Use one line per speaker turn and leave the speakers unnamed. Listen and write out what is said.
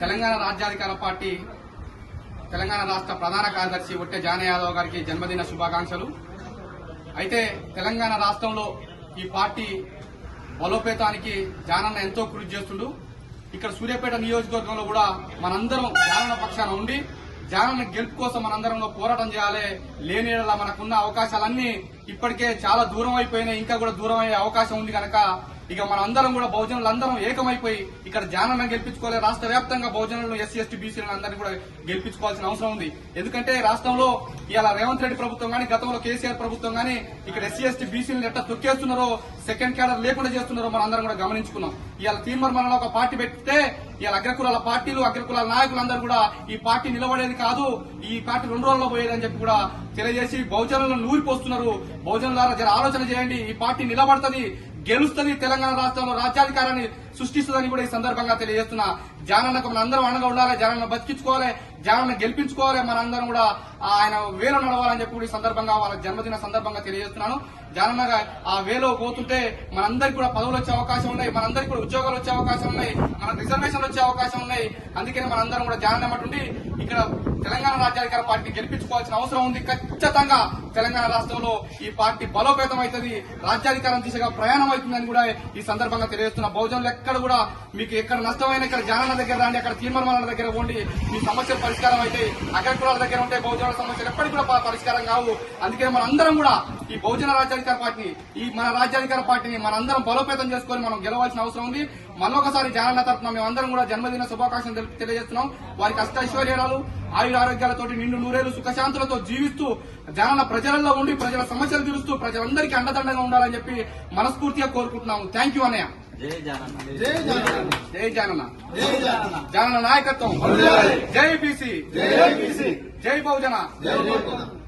తెలంగాణ రాజ్యాధికార పార్టీ తెలంగాణ రాష్ట్ర ప్రధాన కార్యదర్శి ఒట్టె జాన యాదవ్ గారికి జన్మదిన శుభాకాంక్షలు. అయితే తెలంగాణ రాష్ట్రంలో ఈ పార్టీ బలోపేతానికి జానన్న ఎంతో కృషి చేస్తుండు. ఇక్కడ సూర్యాపేట నియోజకవర్గంలో కూడా మనందరం జానన్న పక్షాన ఉండి జానన్న గెలుపు కోసం మనందరం పోరాటం చేయాలి లేని మనకున్న అవకాశాలన్నీ ఇప్పటికే చాలా దూరం అయిపోయినాయి ఇంకా కూడా దూరం అయ్యే అవకాశం ఉంది కనుక ఇక మనందరం కూడా బహుజనులందరం ఏకమైపోయి ఇక్కడ ధ్యానం గెలిపించుకోవాలి. రాష్ట్ర వ్యాప్తంగా బహుజనులను ఎస్సీ ఎస్టీ బీసీలను అందరినీ కూడా గెలిపించుకోవాల్సిన అవసరం ఉంది. ఎందుకంటే రాష్ట్రంలో ఇలా రేవంత్ రెడ్డి ప్రభుత్వం కానీ గతంలో కేసీఆర్ ప్రభుత్వం కానీ ఇక్కడ ఎస్సీ ఎస్టీ బీసీలను ఎట్లా తొక్కేస్తున్నారో సెకండ్ క్యాడర్ లేకుండా చేస్తున్నారో మనం అందరం కూడా గమనించుకున్నాం. ఇవాళ తీర్మానంలో ఒక పార్టీ పెడితే ఇవాళ అగ్రకులాల పార్టీలు అగ్రకులాల నాయకులందరూ కూడా ఈ పార్టీ నిలబడేది కాదు ఈ పార్టీ రెండు రోజుల్లో పోయేదని చెప్పి కూడా తెలియజేసి బహుజనులను నూరిపోస్తున్నారు బహుజనులారా జర ఆలోచన చేయండి. ఈ పార్టీ నిలబడుతుంది. గెలుస్తుంది తెలంగాణ రాష్ట్రంలో రాజ్యాధికారాన్ని సృష్టిస్తుందని కూడా ఈ సందర్భంగా తెలియజేస్తున్నా. జానన్నకు మన అందరం అండగా ఉండాలి జానన్న బతికించుకోవాలి జానన్న గెలిపించుకోవాలి మనందరం కూడా ఆయన వేలో నడవాలని చెప్పి కూడా ఈ సందర్భంగా వాళ్ళ జన్మదిన సందర్భంగా తెలియజేస్తున్నాను. జానన్నగా ఆ వేలో పోతుంటే మనందరికి కూడా పదవులు వచ్చే అవకాశం ఉన్నాయి మనందరికి కూడా ఉద్యోగాలు వచ్చే అవకాశం ఉన్నాయి మన రిజర్వేషన్లు వచ్చే అవకాశం ఉన్నాయి. అందుకని మనందరం కూడా జానన్న మటుండి ఇక్కడ తెలంగాణ రాజ్యాధికార పార్టీ గెలిపించుకోవాల్సిన అవసరం ఉంది. ఖచ్చితంగా తెలంగాణ రాష్ట్రంలో ఈ పార్టీ బలోపేతం అవుతుంది రాజ్యాధికారం దిశగా ప్రయాణం అవుతుందని కూడా ఈ సందర్భంగా తెలియజేస్తున్న. లెక్క ఎక్కడ కూడా మీకు ఎక్కడ నష్టమైన ఇక్కడ జానన్న దగ్గర రాండి అక్కడ తీర్మానాల దగ్గర ఉండి మీ సమస్యలు పరిష్కారం అయితే అగ్రకులాల దగ్గర ఉంటే బహుజనుల సమస్యలు ఎప్పటికీ కూడా పరిష్కారం కావు. అందుకే మనందరం కూడా ఈ బహుజన రాజ్యాధికార పార్టీని ఈ మన రాజ్యాధికార పార్టీని మనందరం బలోపేతం చేసుకొని మనం గెలవాల్సిన అవసరం ఉంది. మళ్ళొకసారి జానన్న తరఫున మేమందరం కూడా జన్మదిన శుభాకాంక్షలు తెలియజేస్తున్నాం. వారికి అష్ట ఐశ్వర్యాలు ఆయుర ఆరోగ్యాలతోటి నిండు నూరేళ్ళు సుఖశాంతులతో జీవిస్తూ జనాల ప్రజలలో ఉండి ప్రజల సమస్యలు తీరుస్తూ ప్రజలందరికీ అండదండగా ఉండాలని చెప్పి మనస్ఫూర్తిగా కోరుకుంటున్నాము. థ్యాంక్ యూ అన్నయ్య.
జై
జగన్ జగన్
నాయకత్వం. జై బీసీ.
జై బీసీ.
జై బహుజన.
జై బహుజన.